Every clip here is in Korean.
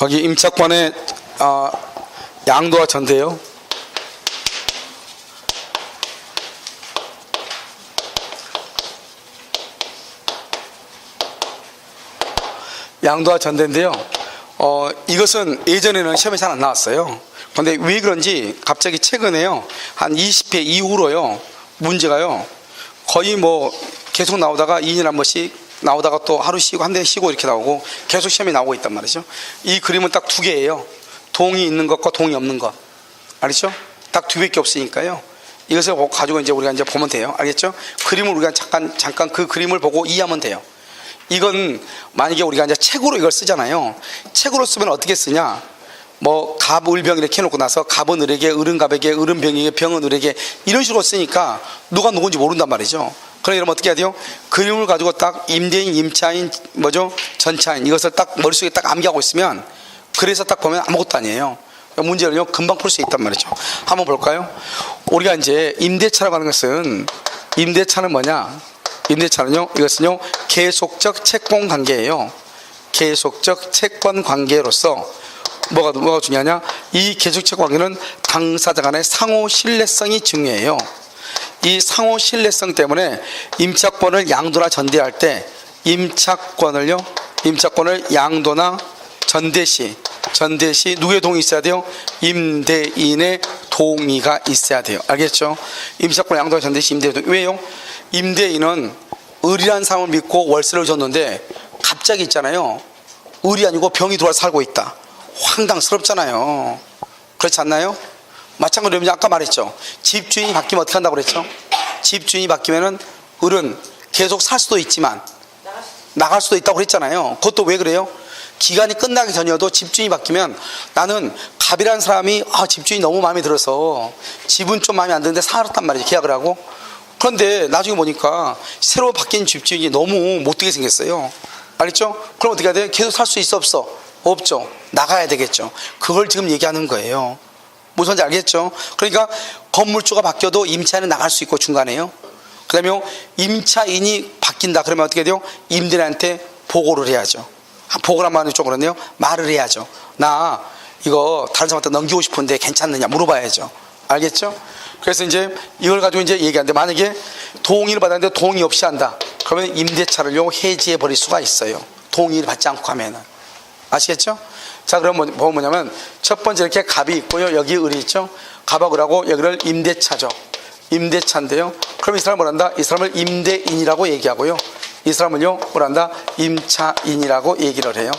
거기 임차권의 아, 양도와 전대요. 양도와 전대인데요. 어, 이것은 예전에는 시험에 잘 안 나왔어요. 근데 왜 그런지 갑자기 최근에요. 한 20회 이후로요. 문제가요. 거의 뭐 계속 나오다가 2년에 한 번씩 나오다가 또 하루 쉬고 한 대 쉬고 이렇게 나오고 계속 시험에 나오고 있단 말이죠. 이 그림은 딱 두 개예요. 동이 있는 것과 동이 없는 것. 알겠죠? 딱 두 개밖에 없으니까요. 이것을 보- 가지고 이제 우리가 이제 보면 돼요. 알겠죠? 그림을 우리가 잠깐 잠깐 그 그림을 보고 이해하면 돼요. 이건 만약에 우리가 이제 책으로 이걸 쓰잖아요. 책으로 쓰면 어떻게 쓰냐? 뭐 갑을병 이렇게 해놓고 나서 갑은 을에게 을은 갑에게 을은 병에게 병은 을에게 이런 식으로 쓰니까 누가 누군지 모른단 말이죠. 그러니 여러분 어떻게 해야 돼요? 그림을 가지고 딱 임대인, 임차인, 뭐죠? 전차인 이것을 딱 머릿속에 딱 암기하고 있으면 그래서 딱 보면 아무것도 아니에요. 문제를요 금방 풀 수 있단 말이죠. 한번 볼까요? 우리가 이제 임대차라고 하는 것은 임대차는 뭐냐? 임대차는요 이것은요 계속적 채권 관계예요. 계속적 채권 관계로서 뭐가 뭐가 중요하냐? 이 계속적 관계는 당사자 간의 상호 신뢰성이 중요해요. 이 상호 신뢰성 때문에 임차권을 양도나 전대할 때 임차권을요 임차권을 양도나 전대 시 전대 시 누구의 동의 있어야 돼요? 임대인의 동의가 있어야 돼요. 알겠죠? 임차권 양도나 전대 시 임대인 동의 왜요? 임대인은 을이라는 사람을 믿고 월세를 줬는데 갑자기 있잖아요. 을이 아니고 병이 들어와 살고 있다. 황당스럽잖아요. 그렇지 않나요? 마찬가지로 아까 말했죠. 집주인이 바뀌면 어떻게 한다고 그랬죠? 집주인이 바뀌면은 을은 계속 살 수도 있지만 나갈 수도 있다고 그랬잖아요. 그것도 왜 그래요? 기간이 끝나기 전이어도 집주인이 바뀌면 나는 갑이라는 사람이 아, 집주인이 너무 마음에 들어서 집은 좀 마음에 안 드는데 살았단 말이죠. 계약을 하고. 그런데 나중에 보니까 새로 바뀐 집주인이 너무 못되게 생겼어요. 알겠죠? 그럼 어떻게 해야 돼요? 계속 살 수 있어 없어? 없죠. 나가야 되겠죠. 그걸 지금 얘기하는 거예요. 무슨 말인지 알겠죠? 그러니까 건물주가 바뀌어도 임차인은 나갈 수 있고 중간에요. 그 다음에 임차인이 바뀐다 그러면 어떻게 돼요? 임대인한테 보고를 해야죠. 보고란 말은 좀 그렇네요. 말을 해야죠. 나 이거 다른 사람한테 넘기고 싶은데 괜찮느냐 물어봐야죠. 알겠죠? 그래서 이제 이걸 가지고 이제 얘기하는데 만약에 동의를 받았는데 동의 없이 한다. 그러면 임대차를요 해지해 버릴 수가 있어요. 동의를 받지 않고 하면은. 아시겠죠? 자, 그럼 뭐, 뭐 뭐냐면 첫 번째 이렇게 갑이 있고요. 여기 을이 있죠. 갑하고 을하고 여기를 임대차죠. 임대차인데요. 그럼 이 사람을 뭐란다? 이 사람을 임대인이라고 얘기하고요. 이 사람을요, 뭐란다? 임차인이라고 얘기를 해요.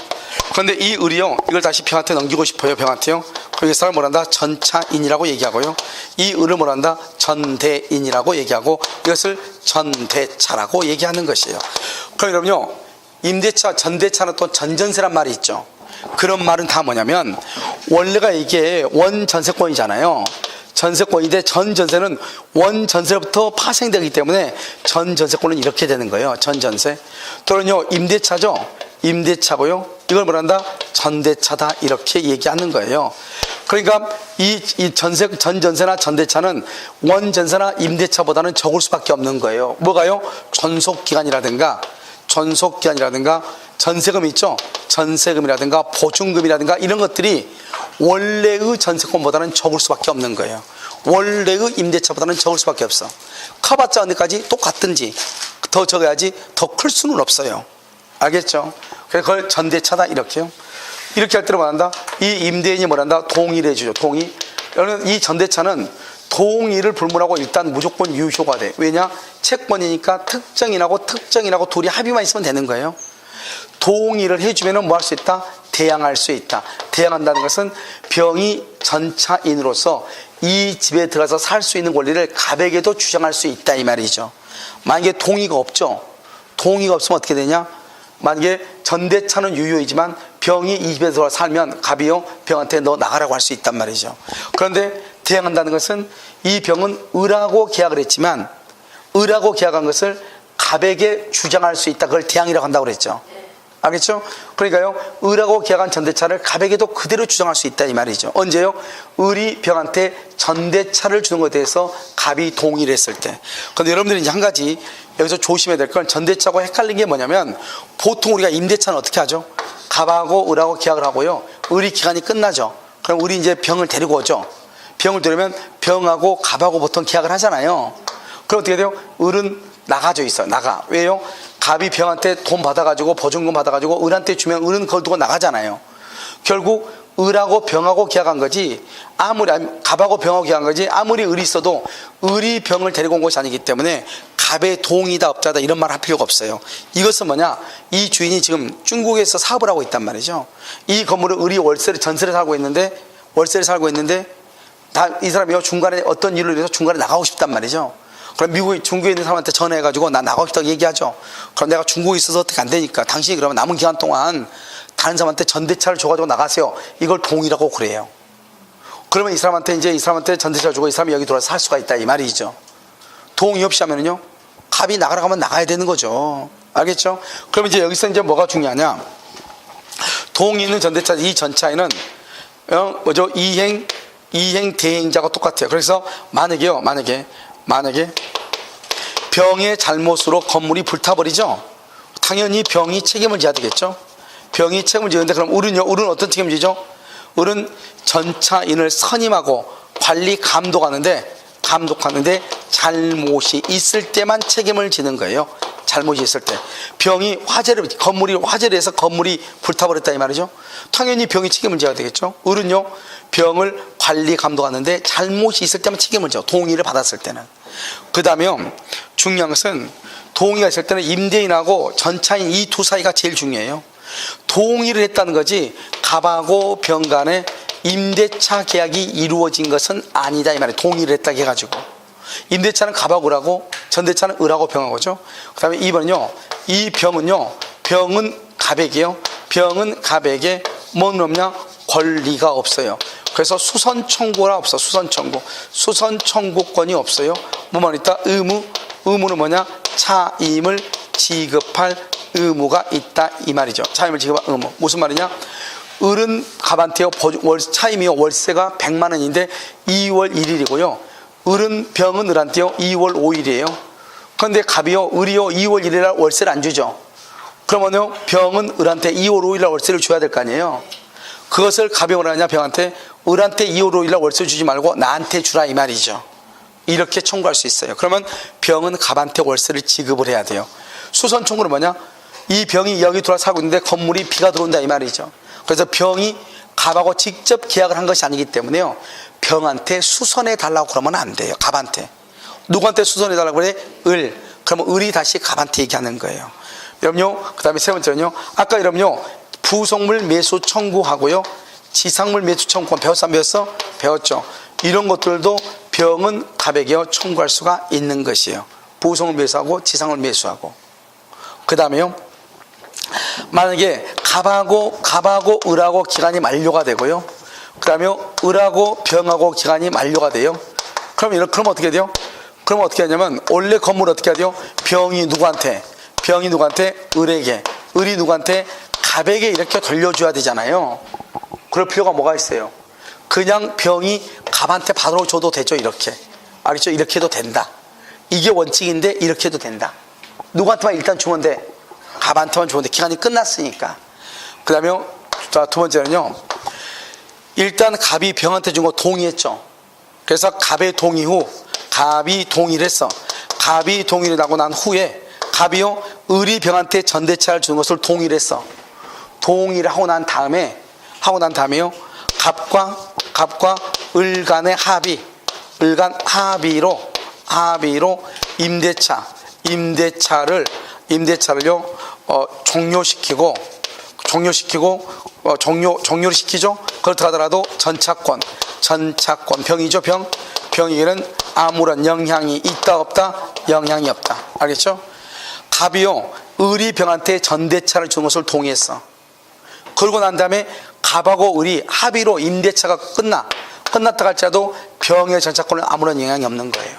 그런데 이 을이요, 이걸 다시 병한테 넘기고 싶어요, 병한테요. 그럼 이 사람을 뭐란다? 전차인이라고 얘기하고요. 이 을을 뭐란다? 전대인이라고 얘기하고 이것을 전대차라고 얘기하는 것이에요. 그럼 여러분요, 임대차, 전대차는 또 전전세란 말이 있죠. 그런 말은 다 뭐냐면 원래가 이게 원전세권이잖아요. 전세권인데 전전세는 원전세로부터 파생되기 때문에 전전세권은 이렇게 되는 거예요. 전전세. 또는요 임대차죠. 임대차고요. 이걸 뭐란다? 전대차다 이렇게 얘기하는 거예요. 그러니까 이, 이 전세 전전세나 전대차는 원전세나 임대차보다는 적을 수밖에 없는 거예요. 뭐가요? 전속 기간이라든가 전속 기간이라든가 전세금 있죠? 전세금이라든가 보증금이라든가 이런 것들이 원래의 전세권보다는 적을 수밖에 없는 거예요. 원래의 임대차보다는 적을 수밖에 없어. 커봤자 언제까지 똑같든지 더 적어야지 더 클 수는 없어요. 알겠죠? 그걸 전대차다 이렇게요. 이렇게 할 때는 뭐한다? 이 임대인이 뭐란다? 동의를 해주죠. 동의. 이 전대차는 동의를 불문하고 일단 무조건 유효가 돼. 왜냐? 채권이니까 특정인하고 특정인하고 둘이 합의만 있으면 되는 거예요. 동의를 해주면 뭐 할 수 있다? 대항할 수 있다. 대항한다는 것은 병이 전차인으로서 이 집에 들어가서 살 수 있는 권리를 갑에게도 주장할 수 있다 이 말이죠. 만약에 동의가 없죠. 동의가 없으면 어떻게 되냐? 만약에 전대차는 유효이지만 병이 이 집에 들어 살면 갑이요 병한테 너 나가라고 할 수 있단 말이죠. 그런데 대항한다는 것은 이 병은 을하고 계약을 했지만 을하고 계약한 것을 갑에게 주장할 수 있다. 그걸 대항이라고 한다고 그랬죠. 알겠죠? 그러니까요, 을하고 계약한 전대차를 갑에게도 그대로 주장할 수 있다 이 말이죠. 언제요? 을이 병한테 전대차를 주는 것에 대해서 갑이 동의를 했을 때. 근데 여러분들이 이제 한 가지 여기서 조심해야 될 건 전대차하고 헷갈린 게 뭐냐면 보통 우리가 임대차는 어떻게 하죠? 갑하고 을하고 계약을 하고요. 을이 기간이 끝나죠. 그럼 을이 이제 병을 데리고 오죠. 병을 데리면 병하고 갑하고 보통 계약을 하잖아요. 그럼 어떻게 돼요? 을은 나가져 있어. 나가. 왜요? 갑이 병한테 돈 받아가지고 보증금 받아가지고 을한테 주면 을은 그걸 두고 나가잖아요. 결국 을하고 병하고 계약한 거지 아무리 갑하고 병하고 계약한 거지 아무리 을이 있어도 을이 병을 데리고 온 것이 아니기 때문에 갑의 동의다 없다다 이런 말 할 필요가 없어요. 이것은 뭐냐? 이 주인이 지금 중국에서 사업을 하고 있단 말이죠. 이 건물을 을이 월세를 전세를 살고 있는데 월세를 살고 있는데 다 이 사람이 중간에 어떤 일을 위해서 중간에 나가고 싶단 말이죠. 그럼 미국에 중국에 있는 사람한테 전화해가지고 나 나가고 싶다고 얘기하죠. 그럼 내가 중국에 있어서 어떻게 안 되니까 당신이 그러면 남은 기간 동안 다른 사람한테 전대차를 줘가지고 나가세요. 이걸 동의라고 그래요. 그러면 이 사람한테 이제 이 사람한테 전대차를 주고 이 사람이 여기 들어와서 살 수가 있다 이 말이죠. 동의 없이 하면은요, 갑이 나가라고 하면 나가야 되는 거죠. 알겠죠? 그럼 이제 여기서 이제 뭐가 중요하냐? 동의 있는 전대차 이 전차에는 어, 뭐죠? 이행 이행 대행자가 똑같아요. 그래서 만약에요, 만약에 만약에 병의 잘못으로 건물이 불타버리죠. 당연히 병이 책임을 져야 되겠죠. 병이 책임을 지는데 그럼 을은요, 을은 어떤 책임을 지죠? 을은 전차인을 선임하고 관리 감독하는데 감독하는데 잘못이 있을 때만 책임을 지는 거예요. 잘못이 있을 때 병이 화재를 건물이 화재를 해서 건물이 불타버렸다 이 말이죠. 당연히 병이 책임을 져야 되겠죠. 을은요 병을 관리 감독하는데 잘못이 있을 때만 책임을 져. 동의를 받았을 때는. 그 다음에요 중요한 것은 동의가 있을 때는 임대인하고 전차인 이 두 사이가 제일 중요해요. 동의를 했다는 거지 갑하고 병 간에 임대차 계약이 이루어진 것은 아니다 이 말이에요. 동의를 했다 해가지고 임대차는 갑하고 을하고 전대차는 을하고 병하고죠. 그 다음에 2번은요. 이 병은요. 병은 갑에게요. 병은 갑에게 뭐는 없냐? 권리가 없어요. 그래서 수선 청구가 없어. 수선 청구. 수선 청구권이 없어요. 뭐만 있다? 의무. 의무는 뭐냐? 차임을 지급할 의무가 있다 이 말이죠. 차임을 지급할 의무. 무슨 말이냐? 을은 갑한테요 월 차임이요 월세가 100만 원인데 2월 1일이고요. 을은 병은 을한테요 2월 5일이에요. 그런데 갑이요 을이요 2월 1일 날 월세를 안 주죠. 그러면요 병은 을한테 2월 5일 날 월세를 줘야 될 거 아니에요. 그것을 갑이 뭐라 하냐 병한테 을한테 2월 5일 날 월세 주지 말고 나한테 주라 이 말이죠. 이렇게 청구할 수 있어요. 그러면 병은 갑한테 월세를 지급을 해야 돼요. 수선 청구는 뭐냐? 이 병이 여기 살고 있는데 건물이 비가 들어온다 이 말이죠. 그래서 병이 갑하고 직접 계약을 한 것이 아니기 때문에요. 병한테 수선해 달라고 그러면 안 돼요. 갑한테. 누구한테 수선해 달라고 그래? 을. 그러면 을이 다시 갑한테 얘기하는 거예요. 여러분요. 그 다음에 세 번째는요. 아까 여러분요. 부속물 매수 청구하고요. 지상물 매수 청구권 배웠어 안 배웠어? 배웠죠. 이런 것들도 병은 갑에게 청구할 수가 있는 것이에요. 부속물 매수하고 지상물 매수하고. 그 다음에요. 만약에 갑하고 갑하고 을하고 기간이 만료가 되고요. 그다음에 을하고 병하고 기간이 만료가 돼요. 그럼 이렇게 그럼 어떻게 돼요? 그럼 어떻게 하냐면 원래 건물 어떻게 하죠? 병이 누구한테? 병이 누구한테? 을에게. 을이 누구한테? 갑에게 이렇게 돌려줘야 되잖아요. 그럴 필요가 뭐가 있어요? 그냥 병이 갑한테 받으러 줘도 되죠 이렇게. 알겠죠? 이렇게 해도 된다. 이게 원칙인데 이렇게 해도 된다. 누구한테만 일단 주면 돼. 주면 돼. 기간이 끝났으니까. 그 다음에 자, 두 번째는요. 일단 갑이 병한테 준 거 동의했죠. 그래서 갑의 동의 후 갑이 동의를 했어. 갑이 동의를 하고 난 후에 갑이요 을이 병한테 전대차를 준 것을 동의를 했어. 동의를 하고 난 다음에 하고 난 다음에요 갑과 갑과 을 간의 합의 을 간 합의로 합의로 임대차 임대차를 임대차를요 어, 종료시키고 종료시키고 어, 종료 종료를 시키죠. 그렇다 하더라도 전차권 전차권 병이죠 병 병에게는 아무런 영향이 있다 없다 영향이 없다 알겠죠? 갑이요 을이 병한테 전대차를 준 것을 동의했어. 그러고 난 다음에 갑하고 을이 합의로 임대차가 끝나 끝났다 할지라도 병의 전차권은 아무런 영향이 없는 거예요.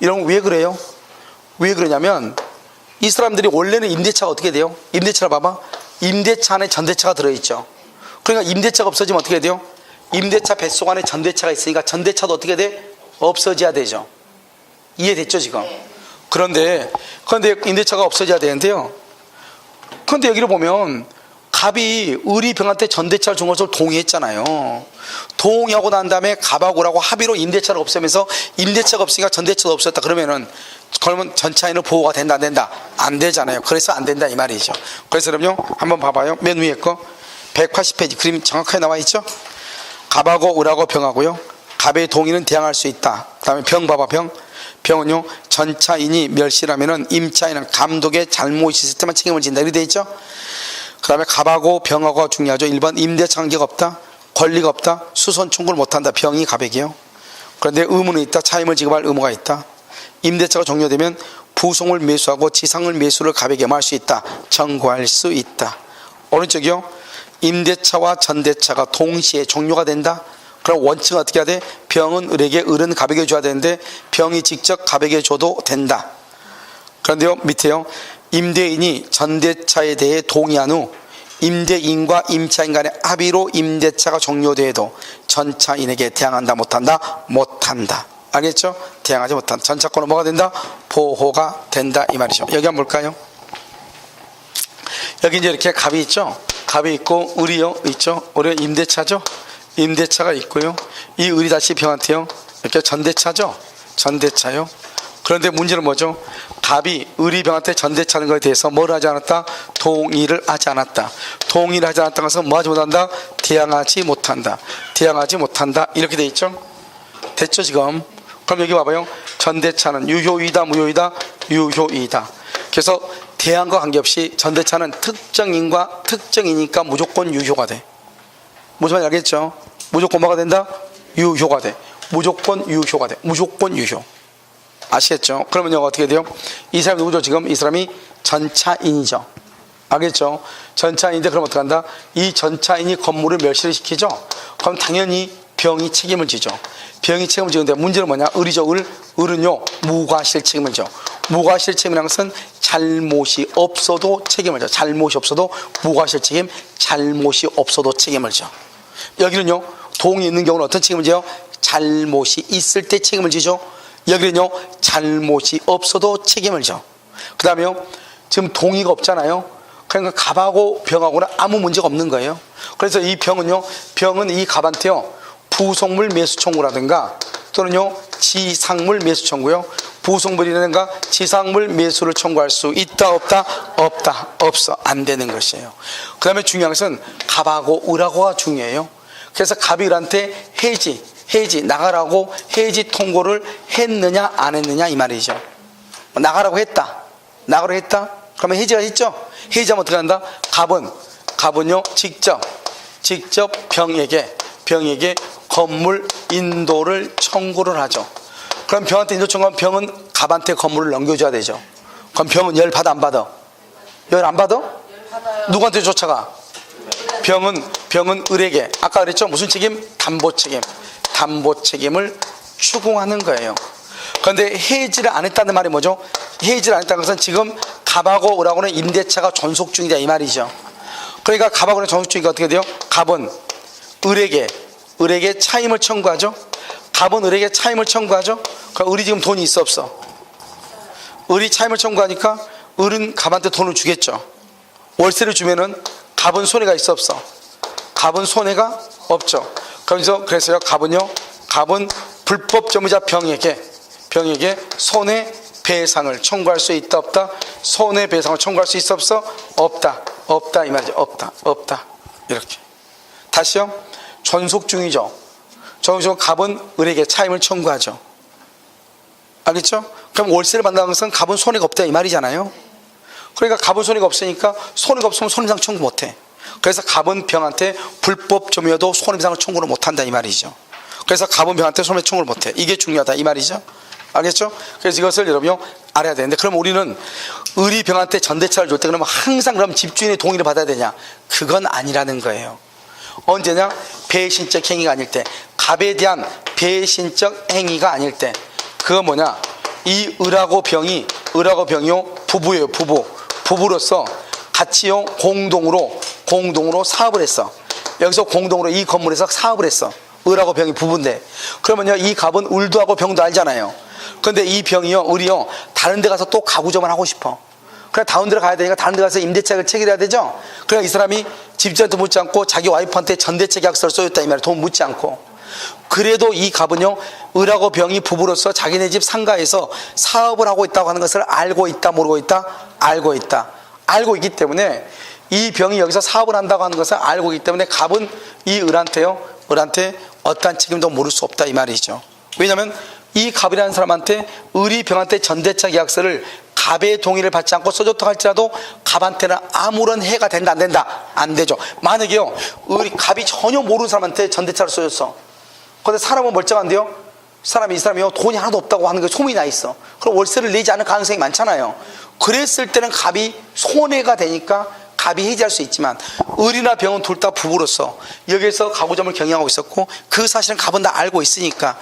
이런 거왜 그래요? 왜 그러냐면 이 사람들이 원래는 임대차가 어떻게 돼요? 임대차를 봐봐. 임대차 안에 전대차가 들어있죠. 그러니까 임대차가 없어지면 어떻게 돼요? 임대차 뱃속 안에 전대차가 있으니까 전대차도 어떻게 돼? 없어져야 되죠. 이해됐죠, 지금? 그런데, 그런데 임대차가 없어져야 되는데요. 그런데 여기를 보면 갑이 의리병한테 전대차를 준 것을 동의했잖아요. 동의하고 난 다음에 갑하고 라고 합의로 임대차를 없애면서 임대차가 없으니까 전대차도 없었다. 그러면은 그러면 전차인은 보호가 된다 안 된다 안 되잖아요. 그래서 안 된다 이 말이죠. 그래서 그럼요 한번 봐봐요. 맨 위에 거 180페이지 그림 정확하게 나와 있죠. 갑하고 을하고 병하고요. 갑의 동의는 대항할 수 있다. 그다음에 병 봐봐 병. 병은요 전차인이 멸실하면은 임차인은 감독의 잘못이 있을 때만 책임을 진다 이렇게 돼 있죠. 그다음에 갑하고 병하고 중요하죠. 1번 임대차 관계가 없다. 권리가 없다. 수선 청구를 못한다. 병이 갑에게요. 그런데 의무는 있다. 차임을 지급할 의무가 있다. 임대차가 종료되면 부송을 매수하고 지상을 매수를 갑에게 말할 수 있다. 청구할 수 있다. 오른쪽이요. 임대차와 전대차가 동시에 종료가 된다. 그럼 원칙은 어떻게 해야 돼? 병은 을에게, 을은 갑에게 줘야 되는데 병이 직접 갑에게 줘도 된다. 그런데요, 밑에요. 임대인이 전대차에 대해 동의한 후 임대인과 임차인 간의 합의로 임대차가 종료돼도 전차인에게 대항한다 못한다 못한다 알겠죠? 대항하지 못한다 전차권은 뭐가 된다? 보호가 된다 이 말이죠 여기 한번 볼까요? 여기 이제 이렇게 갑이 있죠? 갑이 있고 을이요 있죠? 우리가 임대차죠? 임대차가 있고요 이 을이 다시 병한테요 이렇게 전대차죠? 전대차요 그런데 문제는 뭐죠? 갑이 의리병한테 전대차는 것에 대해서 뭘 하지 않았다? 동의를 하지 않았다. 동의를 하지 않았다 것은 뭐 하지 못한다? 대항하지 못한다. 대항하지 못한다. 이렇게 돼 있죠? 됐죠 지금? 그럼 여기 봐봐요. 전대차는 유효이다 무효이다? 유효이다. 그래서 대항과 관계없이 전대차는 특정인과 특정이니까 무조건 유효가 돼. 말인지 알겠죠? 무조건 뭐가 된다? 유효가 돼. 무조건 유효가 돼. 무조건 유효. 아시겠죠? 그러면요 어떻게 돼요? 이 사람이 누구죠? 지금 이 사람이 전차인이죠. 알겠죠? 전차인인데 그럼 어떻게 한다? 이 전차인이 건물을 멸실을 시키죠? 그럼 당연히 병이 책임을 지죠. 병이 책임을 지는데 문제는 뭐냐? 을이죠. 을. 을은요 무과실 책임을 져. 무과실 책임이라는 것은 잘못이 없어도 책임을 져. 잘못이 없어도 무과실 책임, 잘못이 없어도 책임을 져. 여기는요 동이 있는 경우는 어떤 책임을 져요? 잘못이 있을 때 책임을 지죠. 여기는요 잘못이 없어도 책임을 져. 그 다음에요 지금 동의가 없잖아요. 그러니까 갑하고 병하고는 아무 문제가 없는 거예요. 그래서 이 병은요 병은 이 갑한테요 부속물 매수 청구라든가 또는요 지상물 매수 청구요 부속물이라든가 지상물 매수를 청구할 수 있다 없다 없다 없어 안 되는 것이에요. 그 다음에 중요한 것은 갑하고 을하고가 중요해요. 그래서 갑이 을한테 해지 해지 나가라고 해지 통고를 했느냐 안 했느냐 이 말이죠. 나가라고 했다. 나가라고 했다. 그러면 해지가 있죠. 해지하면 어떻게 한다? 갑은 갑은요 직접 직접 병에게 병에게 건물 인도를 청구를 하죠. 그럼 병한테 인도 청구하면 병은 갑한테 건물을 넘겨줘야 되죠. 그럼 병은 열 받아 안 받아? 열 안 받아? 누구한테 쫓아가? 병은 병은 을에게 아까 그랬죠 무슨 책임 담보 책임 담보 책임을 추궁하는 거예요. 그런데 해지를 안 했다는 말이 뭐죠? 해지를 안 했다는 것은 지금 갑하고 을하고는 임대차가 전속 중이다 이 말이죠. 그러니까 갑하고는 전속 중이니까 어떻게 돼요? 갑은 을에게 을에게 차임을 청구하죠. 갑은 을에게 차임을 청구하죠. 그럼 을이 지금 돈이 있어 없어? 을이 차임을 청구하니까 을은 갑한테 돈을 주겠죠. 월세를 주면은 갑은 손해가 있어 없어? 갑은 손해가 없죠. 그래서 그래서요 갑은요 갑은 불법 점유자 병에게 병에게 손해 배상을 청구할 수 있다 없다? 손해 배상을 청구할 수 있어 없어? 없다. 없다 이 말이죠. 없다. 없다. 이렇게. 다시요. 전속 중이죠. 전속 갑은 을에게 차임을 청구하죠. 알겠죠? 그럼 월세를 받는다는 것은 갑은 손해가 없다 이 말이잖아요. 그러니까 갑은 손해가 없으니까 손해가 없으면 손해배상 청구 못해. 그래서 갑은 병한테 불법 점유여도 손해배상을 청구를 못한다 이 말이죠. 그래서 갑은 병한테 손해 청구를 못해. 이게 중요하다 이 말이죠. 알겠죠? 그래서 이것을 여러분요 알아야 되는데 그럼 우리는 의리 병한테 전대차를 줄 때 그러면 항상 그럼 집주인의 동의를 받아야 되냐? 그건 아니라는 거예요. 언제냐? 배신적 행위가 아닐 때 갑에 대한 배신적 행위가 아닐 때 그거 뭐냐? 이 을하고 병이 을하고 병이요 부부예요 부부. 부부로서 같이요 공동으로 공동으로 사업을 했어. 여기서 공동으로 이 건물에서 사업을 했어. 을하고 병이 부부인데. 그러면요 이 갑은 을도 하고 병도 알잖아요. 그런데 이 병이요 을이요 다른 데 가서 또 가구점을 하고 싶어 그래 다운 데로 가야 되니까 다른 데 가서 임대차를 체결해야 되죠. 그래 이 사람이 집주한테 묻지 않고 자기 와이프한테 전대체 계약서를 써줬다 이 말이야. 돈 묻지 않고. 그래도 이 갑은요 을하고 병이 부부로서 자기네 집 상가에서 사업을 하고 있다고 하는 것을 알고 있다 모르고 있다 알고 있다 알고 있기 때문에 이 병이 여기서 사업을 한다고 하는 것을 알고 있기 때문에 갑은 이 을한테요 을한테 어떠한 책임도 물을 수 없다 이 말이죠 왜냐하면 이 갑이라는 사람한테 을이 병한테 전대차 계약서를 갑의 동의를 받지 않고 써줬다 할지라도 갑한테는 아무런 해가 된다 안 된다 안 되죠 만약에요 을이 갑이 전혀 모르는 사람한테 전대차를 써줬어 근데 사람은 멀쩡한데요? 사람이 이 사람이요 돈이 하나도 없다고 하는 게 소문이 나 있어. 그럼 월세를 내지 않을 가능성이 많잖아요. 그랬을 때는 갑이 손해가 되니까 갑이 해지할 수 있지만 을이나 병은 둘 다 부부로서 여기에서 가구점을 경영하고 있었고 그 사실은 갑은 다 알고 있으니까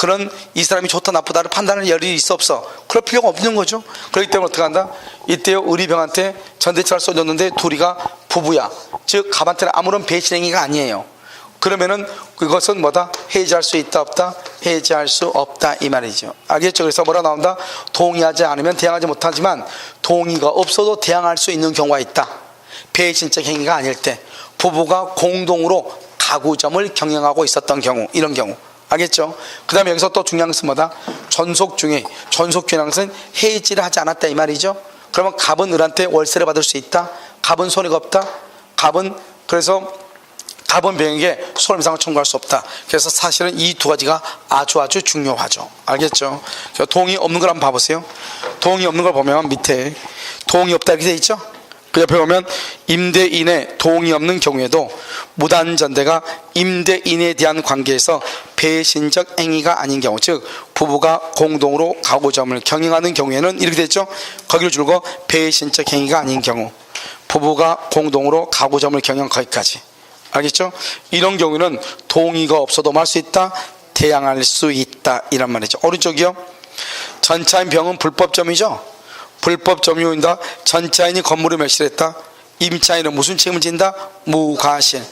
그런 이 사람이 좋다 나쁘다를 판단할 여력이 있어 없어 그럴 필요가 없는 거죠 그렇기 때문에 어떻게 한다 이때요 을이 병한테 전대차를 써줬는데 둘이가 부부야 즉 갑한테는 아무런 배신 행위가 아니에요 그러면은 그것은 뭐다? 해지할 수 있다 없다? 해지할 수 없다 이 말이죠. 알겠죠? 그래서 뭐라 나온다? 동의하지 않으면 대항하지 못하지만 동의가 없어도 대항할 수 있는 경우가 있다. 배신적 행위가 아닐 때 부부가 공동으로 가구점을 경영하고 있었던 경우 이런 경우 알겠죠? 그 다음에 여기서 또 중요한 것은 뭐다? 전속 중에 전속 것은 해지를 하지 않았다 이 말이죠. 그러면 갑은 을한테 월세를 받을 수 있다. 갑은 손해가 없다. 갑은 그래서 갑은 병에게 손해배상을 청구할 수 없다. 그래서 사실은 이 두 가지가 아주 아주 중요하죠. 알겠죠? 동의 없는 걸 한번 봐보세요. 동의 없는 걸 보면 밑에 동의 없다 이렇게 돼 있죠? 그 옆에 보면 임대인의 동의 없는 경우에도 무단전대가 임대인에 대한 관계에서 배신적 행위가 아닌 경우 즉 부부가 공동으로 가구점을 경영하는 경우에는 이렇게 됐죠 거기를 줄고 배신적 행위가 아닌 경우 부부가 공동으로 가구점을 경영 거기까지 알겠죠? 이런 경우는 동의가 없어도 말 수 있다, 대항할 수 있다 이란 말이죠. 오른쪽이요. 전차인 병은 불법점이죠. 불법 점유인다. 전차인이 건물을 멸실했다. 임차인은 무슨 책임을 진다? 무과실.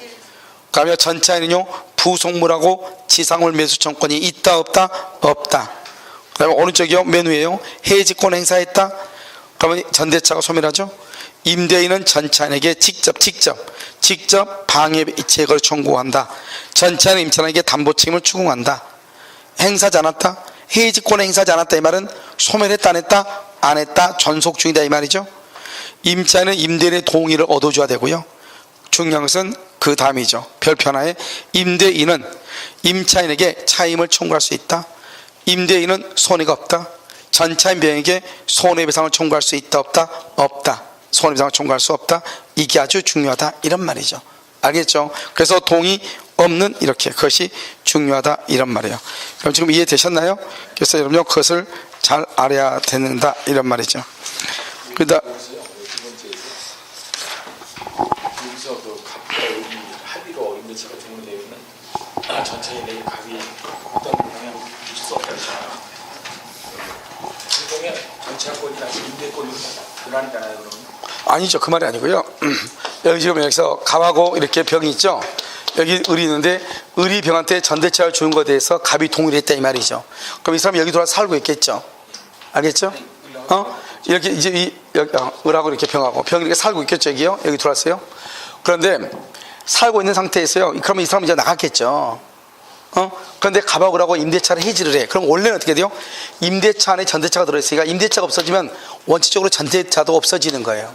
그러면 전차인은요 부속물하고 지상물 매수 청권이 있다 없다 없다. 그다음에 오른쪽이요 맨 위에요 해지권 행사했다. 그러면 전대차가 소멸하죠. 임대인은 전차인에게 직접 직접 직접 방해 제거를 청구한다. 전차인 임차인에게 담보 책임을 추궁한다. 행사하지 않았다. 해지권 행사하지 않았다 이 말은 소멸했다 안 했다 안 했다 전속 중이다 이 말이죠. 임차인은 임대인의 동의를 얻어줘야 되고요. 중요한 것은 그 다음이죠. 별표 하나에 임대인은 임차인에게 차임을 청구할 수 있다. 임대인은 손해가 없다. 전차인 병에게 손해배상을 청구할 수 있다 없다 없다. 손해배상을 청구할 수 없다. 이게 아주 중요하다 이런 말이죠. 알겠죠? 그래서 동의 없는 이렇게 그것이 중요하다 이런 말이에요. 그럼 지금 이해되셨나요? 그래서 여러분 그것을 잘 알아야 되는다 이런 말이죠. 그다 그 아, 어떤 미칠 수 없다 전체권이 다시 임대권으로 그러면. 아니죠. 그 말이 아니고요. 여기 지금 여기서 갑하고 이렇게 병이 있죠. 여기 을이 있는데 을이 병한테 전대차를 주는 것에 대해서 갑이 동의를 했다 이 말이죠. 그럼 이 사람이 여기 서 살고 있겠죠. 알겠죠? 어? 이렇게 이제 이 여기, 어, 을하고 이렇게 병하고 병이 이렇게 살고 있겠죠. 여기요. 여기 들어왔어요. 그런데 살고 있는 상태에서요. 그러면 이 사람은 이제 나갔겠죠. 어? 그런데 갑하고 을하고 임대차를 해지를 해. 그럼 원래는 어떻게 돼요? 임대차 안에 전대차가 들어있으니까 임대차가 없어지면 원칙적으로 전대차도 없어지는 거예요.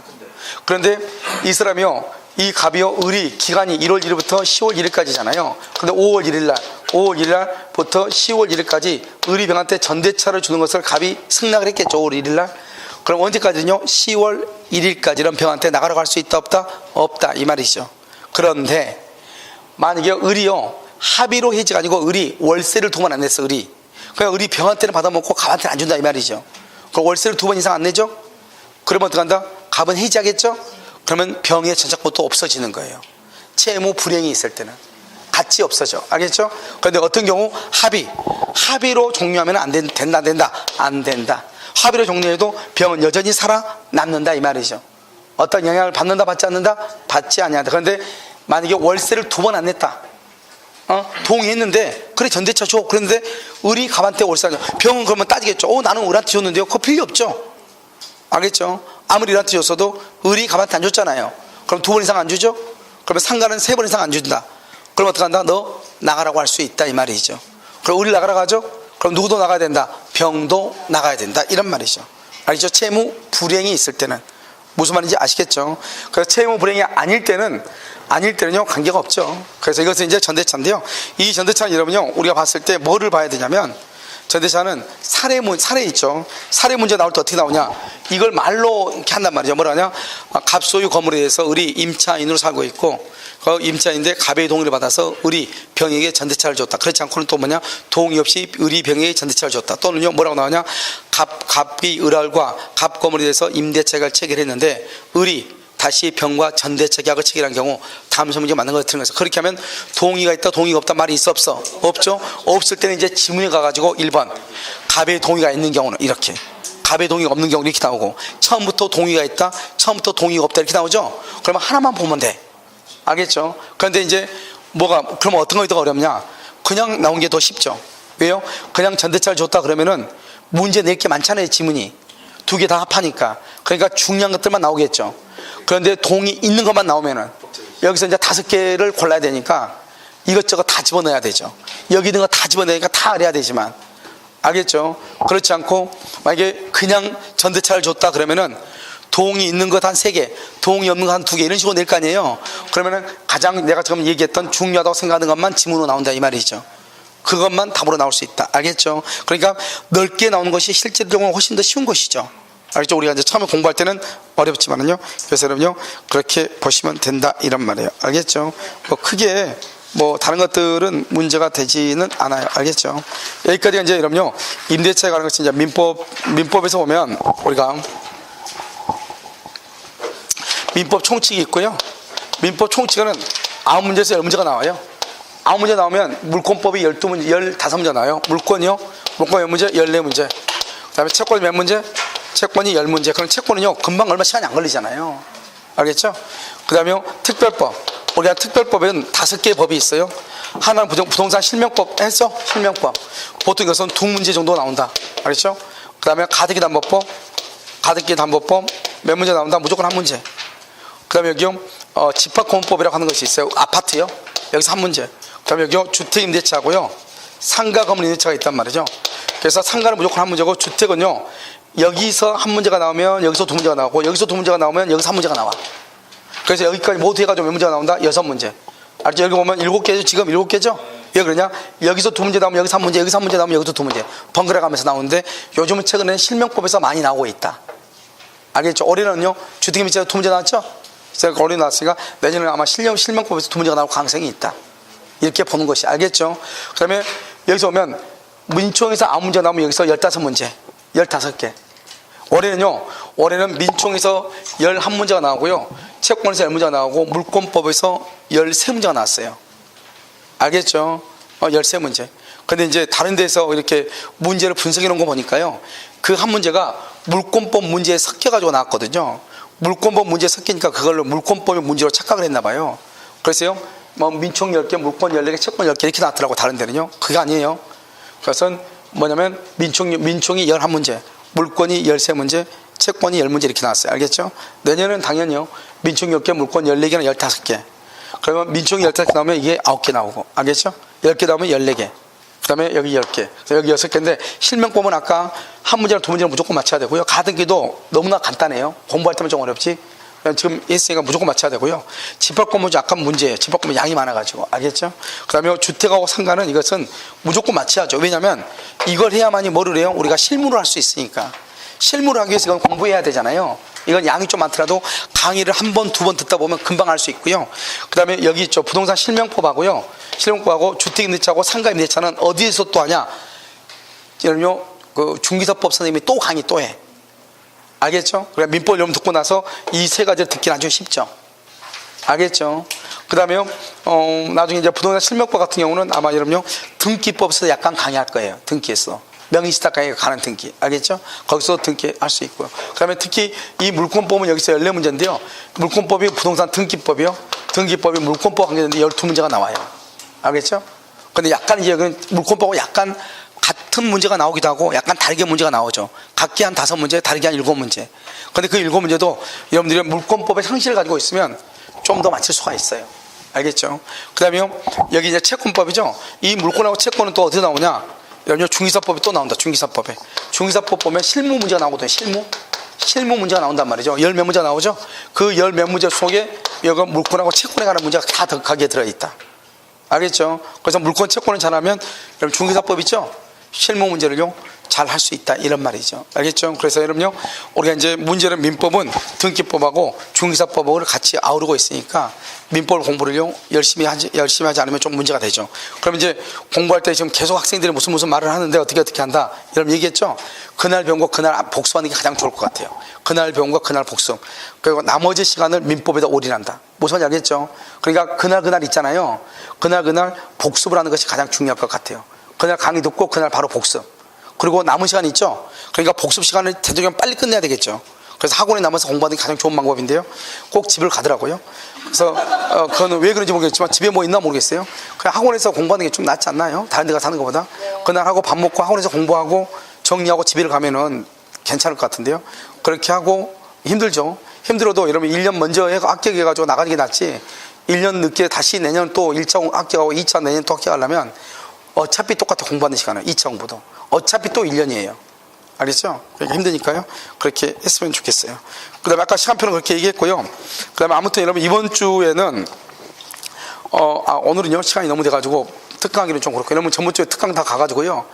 그런데 이 사람이요, 이 갑이요, 을이 기간이 1월 1일부터 10월 1일까지잖아요. 근데 5월 1일 날, 5월 1일 날부터 10월 1일까지 을이 병한테 전대차를 주는 것을 갑이 승낙을 했겠죠. 5월 1일 날. 그럼 언제까지는요? 10월 1일까지는 병한테 나가러 갈 수 있다 없다? 없다 이 말이죠. 그런데 만약에 을이요 합의로 해지가 아니고 을이 월세를 두 번 안 냈어 을이. 그냥 을이 병한테는 받아먹고 갑한테는 안 준다 이 말이죠. 그럼 월세를 두 번 이상 안 내죠? 그러면 어떡한다? 갑은 해지하겠죠? 그러면 병의 전착부터 없어지는 거예요. 채무 불행이 있을 때는. 같이 없어져. 알겠죠? 그런데 어떤 경우 합의. 합의로 종료하면 안 된, 된다, 안 된다? 안 된다. 합의로 종료해도 병은 여전히 살아남는다 이 말이죠. 어떤 영향을 받는다, 받지 않는다? 받지 아니한다. 그런데 만약에 월세를 두 번 안 냈다. 어? 동의했는데 그래 전대차 줘. 그런데 을이 갑한테 월세. 병은 그러면 따지겠죠. 어, 나는 을한테 줬는데요. 그거 필요 없죠. 알겠죠? 아무리 이런 뜻이었어도 을이 가만히 안 줬잖아요. 그럼 두 번 이상 안 주죠? 그러면 상가는 세 번 이상 안 준다. 그럼 어떻게 한다? 너 나가라고 할 수 있다 이 말이죠. 그럼 을이 나가라 가죠? 그럼 누구도 나가야 된다. 병도 나가야 된다. 이런 말이죠. 알죠? 채무 불행이 있을 때는 무슨 말인지 아시겠죠? 그래서 채무 불행이 아닐 때는 아닐 때는요 관계가 없죠. 그래서 이것은 이제 전대차인데요. 이 전대차는 여러분요 우리가 봤을 때 뭐를 봐야 되냐면 전대차는 사례 문 사례 있죠. 사례 문제 나올 때 어떻게 나오냐? 이걸 말로 이렇게 한단 말이죠. 뭐라 하냐? 아, 갑소유 건물에 대해서 을이 임차인으로 살고 있고 그 임차인데 갑의 동의를 받아서 을이 병에게 전대차를 줬다. 그렇지 않고는 또 뭐냐? 동의 없이 을이 병에게 전대차를 줬다. 또는요 뭐라고 나오냐? 갑 갑이 을알과 갑 건물에 대해서 임대차를 체결했는데 을이 다시 병과 전대차 계약을 체결한 경우 다음서 문제 맞는 거 같은 거죠. 그렇게 하면 동의가 있다, 동의가 없다 말이 있어 없어? 없죠. 없을 때는 이제 지문에 가가지고 1번 갑의 동의가 있는 경우는 이렇게 갑의 동의가 없는 경우는 이렇게 나오고 처음부터 동의가 있다, 처음부터 동의가 없다 이렇게 나오죠. 그러면 하나만 보면 돼. 알겠죠? 그런데 이제 뭐가 그러면 어떤 것이 더 어렵냐? 그냥 나온 게 더 쉽죠. 왜요? 그냥 전대차를 줬다 그러면은 문제 낼 게 많잖아요, 지문이. 두 개 다 합하니까. 그러니까 중요한 것들만 나오겠죠. 그런데 동이 있는 것만 나오면은 여기서 이제 다섯 개를 골라야 되니까 이것저것 다 집어넣어야 되죠. 여기 있는 거 다 집어넣으니까 다 알아야 되지만 알겠죠? 그렇지 않고 만약에 그냥 전대차를 줬다 그러면은 동이 있는 것 한 세 개, 동이 없는 것 한 두 개 이런 식으로 낼 거 아니에요. 그러면은 가장 내가 지금 얘기했던 중요하다고 생각하는 것만 지문으로 나온다 이 말이죠. 그것만 답으로 나올 수 있다. 알겠죠? 그러니까 넓게 나오는 것이 실제적으로 훨씬 더 쉬운 것이죠. 알겠죠? 우리가 이제 처음에 공부할 때는 어렵지만은요. 그래서 여러분요. 그렇게 보시면 된다. 이런 말이에요. 알겠죠? 뭐 크게 뭐 다른 것들은 문제가 되지는 않아요. 알겠죠? 여기까지가 이제 여러분요. 임대차에 관한 것이 이제 민법, 민법에서 보면 우리가 민법 총칙이 있고요. 민법 총칙에는 아홉 문제에서 열 문제가 나와요. 아홉 문제 나오면 물권법이 열두 문제, 열다섯 문제 나와요. 물권이요. 물권 몇 문제? 열네 문제. 그 다음에 채권이 몇 문제? 채권이 열 문제. 그럼 채권은요, 금방 얼마 시간이 안 걸리잖아요. 알겠죠? 그 다음에 특별법. 우리가 특별법에는 다섯 개의 법이 있어요. 하나는 부동- 부동산 실명법 했어? 실명법. 보통 이것은 두 문제 정도 나온다. 알겠죠? 그 다음에 가등기 담보법, 가등기 담보법 몇 문제 나온다? 무조건 한 문제. 그 다음에 여기요, 어, 집합공원법이라고 하는 것이 있어요. 아파트요. 여기서 한 문제. 그 다음에 여기요, 주택임대차하고요, 상가 건물 임대차가 있단 말이죠. 그래서 상가는 무조건 한 문제고, 주택은요, 여기서 한 문제가 나오면 여기서 두 문제가 나오고, 여기서 두 문제가 나오면 여기서 한 문제가 나와. 그래서 여기까지 모두 해가지고 몇 문제가 나온다? 여섯 문제. 알죠? 여기 보면 일곱 개죠? 지금 일곱 개죠? 왜 그러냐? 여기서 두 문제 나오면 여기서 한 문제, 여기서 한 문제 나오면 여기서 두 문제. 번갈아 가면서 나오는데, 요즘은 최근에는 실명법에서 많이 나오고 있다. 알겠죠? 올해는요, 주택임대차 두 문제 나왔죠? 제가 올해 나왔으니까 내년에 아마 실명, 실명법에서 두 문제가 나올 가능성이 있다. 이렇게 보는 것이 알겠죠? 그 다음에 여기서 오면 민총에서 아무 문제 나오면 여기서 열다섯 문제, 열다섯 개. 올해는요, 올해는 민총에서 열한 문제가 나오고요, 채권에서 열 문제가 나오고, 물권법에서 열세 문제가 나왔어요. 알겠죠? 어, 열세 문제. 근데 이제 다른 데서 이렇게 문제를 분석해 놓은 거 보니까요, 그 한 문제가 물권법 문제에 섞여가지고 나왔거든요. 물권법 문제에 섞이니까 그걸로 물권법의 문제로 착각을 했나 봐요. 그래서요, 뭐 민총 10개, 물권 14개, 채권 10개 이렇게 나왔더라고, 다른 데는요. 그게 아니에요. 그것은 뭐냐면 민총, 민총이 11문제, 물권이 13문제, 채권이 10문제 이렇게 나왔어요. 알겠죠? 내년은 당연히요. 민총 10개, 물권 14개나 15개. 그러면 민총이 15개 나오면 이게 9개 나오고. 알겠죠? 10개 나오면 14개. 그 다음에 여기 10개. 그래서 여기 6개인데 실명법은 아까 한 문제랑 두 문제는 무조건 맞춰야 되고요. 가등기도 너무나 간단해요. 공부할 때면 좀 어렵지. 그냥 지금 했으니까 무조건 맞춰야 되고요. 집합권은 약간 문제예요. 집합권은 양이 많아가지고. 알겠죠? 그 다음에 주택하고 상가는 이것은 무조건 맞춰야죠. 왜냐면 이걸 해야만이 뭐를 해요? 우리가 실무를 할 수 있으니까. 실무를 하기 위해서 이건 공부해야 되잖아요. 이건 양이 좀 많더라도 강의를 한 번, 두 번 듣다 보면 금방 할수 있고요. 그 다음에 여기 있죠. 부동산 실명법하고요. 실명법하고 주택임대차하고 상가임대차는 어디에서 또 하냐? 여러분요, 그 중기사법 선생님이 또 강의 또 해. 알겠죠? 그래 민법 여러분 듣고 나서 이 세 가지를 듣기는 아주 쉽죠. 알겠죠? 그 다음에요, 어, 나중에 이제 부동산 실명법 같은 경우는 아마 여러분요, 등기법에서 약간 강의할 거예요. 등기에서. 명의시탁강의가 가는 등기. 알겠죠? 거기서 등기할 수 있고요. 그 다음에 특히 이 물권법은 여기서 14문제인데요. 물권법이 부동산 등기법이요. 등기법이 물권법 관계되는데 12문제가 나와요. 알겠죠? 근데 약간 이제 그 물권법하고 약간 같, 같은 문제가 나오기도 하고 약간 다르게 문제가 나오죠. 각기 한 다섯 문제, 다르게 한 일곱 문제. 근데 그 일곱 문제도 여러분들이 물권법의 상식을 가지고 있으면 좀 더 맞출 수가 있어요. 알겠죠? 그 다음에 여기 이제 채권법이죠. 이 물권하고 채권은 또 어디서 나오냐? 여러분 중기사법이 또 나온다. 중기사법에. 중기사법 보면 실무 문제가 나오거든요. 실무. 실무 문제가 나온단 말이죠. 열 몇 문제가 나오죠. 그 열 몇 문제 속에 여기 물권하고 채권에 관한 문제가 다 더- 거기에 들어있다. 알겠죠? 그래서 물권 채권을 잘하면 여러분 중개사법 있죠? 실무 문제를요 잘 할 수 있다 이런 말이죠. 알겠죠? 그래서 여러분요 우리가 이제 문제는 민법은 등기법하고 중개사법을 같이 아우르고 있으니까 민법 공부를요 열심히 하지 열심히 하지 않으면 좀 문제가 되죠. 그럼 이제 공부할 때 지금 계속 학생들이 무슨 무슨 말을 하는데 어떻게 어떻게 한다 여러분 얘기했죠? 그날 배운 거 그날 복습하는 게 가장 좋을 것 같아요. 그날 배운 거 그날 복습. 그리고 나머지 시간을 민법에다 올인한다. 무슨 말인지 알겠죠? 그러니까 그날 그날 있잖아요. 그날 그날 복습을 하는 것이 가장 중요할 것 같아요. 그날 강의 듣고 그날 바로 복습. 그리고 남은 시간 있죠? 그러니까 복습 시간을 되도록 빨리 끝내야 되겠죠. 그래서 학원에 남아서 공부하는 게 가장 좋은 방법인데요. 꼭 집을 가더라고요. 그래서 어, 그거는 왜 그런지 모르겠지만 집에 뭐 있나 모르겠어요. 그냥 학원에서 공부하는 게 좀 낫지 않나요? 다른 데가 사는 것보다. 그날 하고 밥 먹고 학원에서 공부하고 정리하고 집에 가면은 괜찮을 것 같은데요. 그렇게 하고 힘들죠. 힘들어도 여러분 1년 먼저 해가 합격해가지고 나가는 게 낫지. 1년 늦게 다시 내년 또 1차 합격하고 2차 내년 또 합격하려면 어차피 똑같아 공부하는 시간은 2차 공부도. 어차피 또 1년이에요. 알겠죠? 그러니까 힘드니까요. 그렇게 했으면 좋겠어요. 그 다음에 아까 시간표는 그렇게 얘기했고요. 그 다음에 아무튼 여러분 이번 주에는 어, 아, 오늘은요 시간이 너무 돼가지고 특강하기는 좀 그렇고 여러분 전번 주에 특강 다 가가지고요.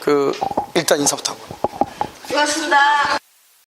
그 일단 인사부터 하고. 수고하셨습니다.